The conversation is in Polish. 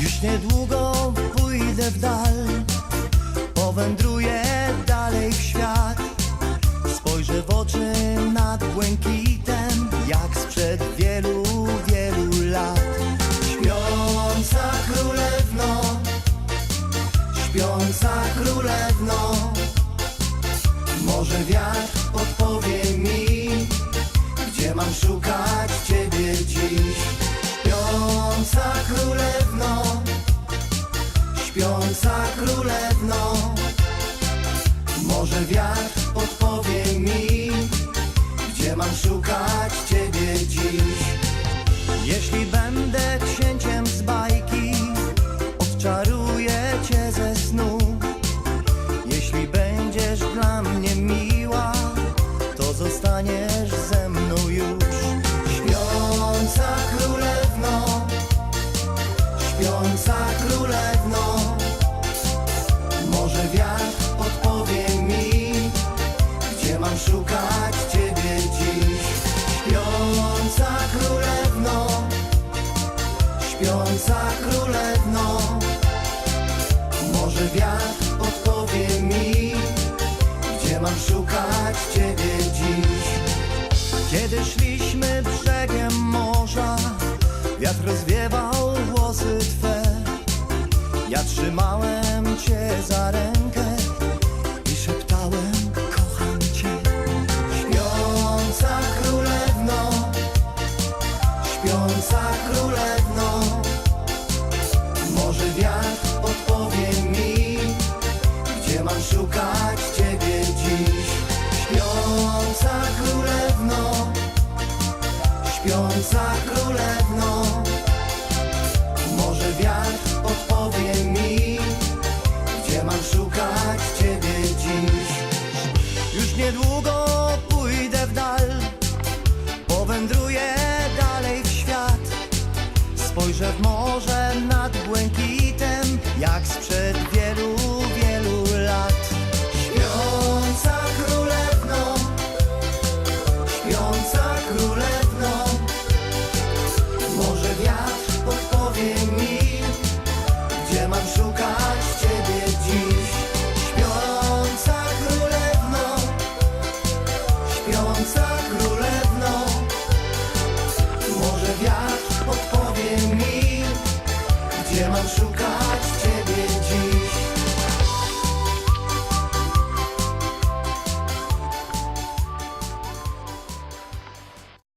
Już niedługo pójdę w dal Powędruję dalej w świat. Spojrzę w oczy nad błękitem Jak sprzed wielu, wielu lat. Śpiąca królewno Śpiąca królewno Może wiatr podpowie mi Gdzie mam szukać Ciebie dziś Może wiatr podpowie mi Gdzie mam szukać Ciebie dziś. Jeśli będę księciem królewno. Może wiatr podpowie mi Gdzie mam szukać Ciebie dziś? Kiedy szliśmy brzegiem morza Wiatr rozwiewał włosy Twe. Ja trzymałem wiatr podpowie mi. Gdzie mam szukać Ciebie dziś? Śpiąca królewno Śpiąca królewno. Może wiatr podpowie Spojrzę w morze nad błękitem Jak sprzed wielu, wielu lat. Śpiąca królewno Śpiąca królewno Może wiatr podpowie mi Gdzie mam szukać Ciebie dziś. Śpiąca królewno Śpiąca królewno Może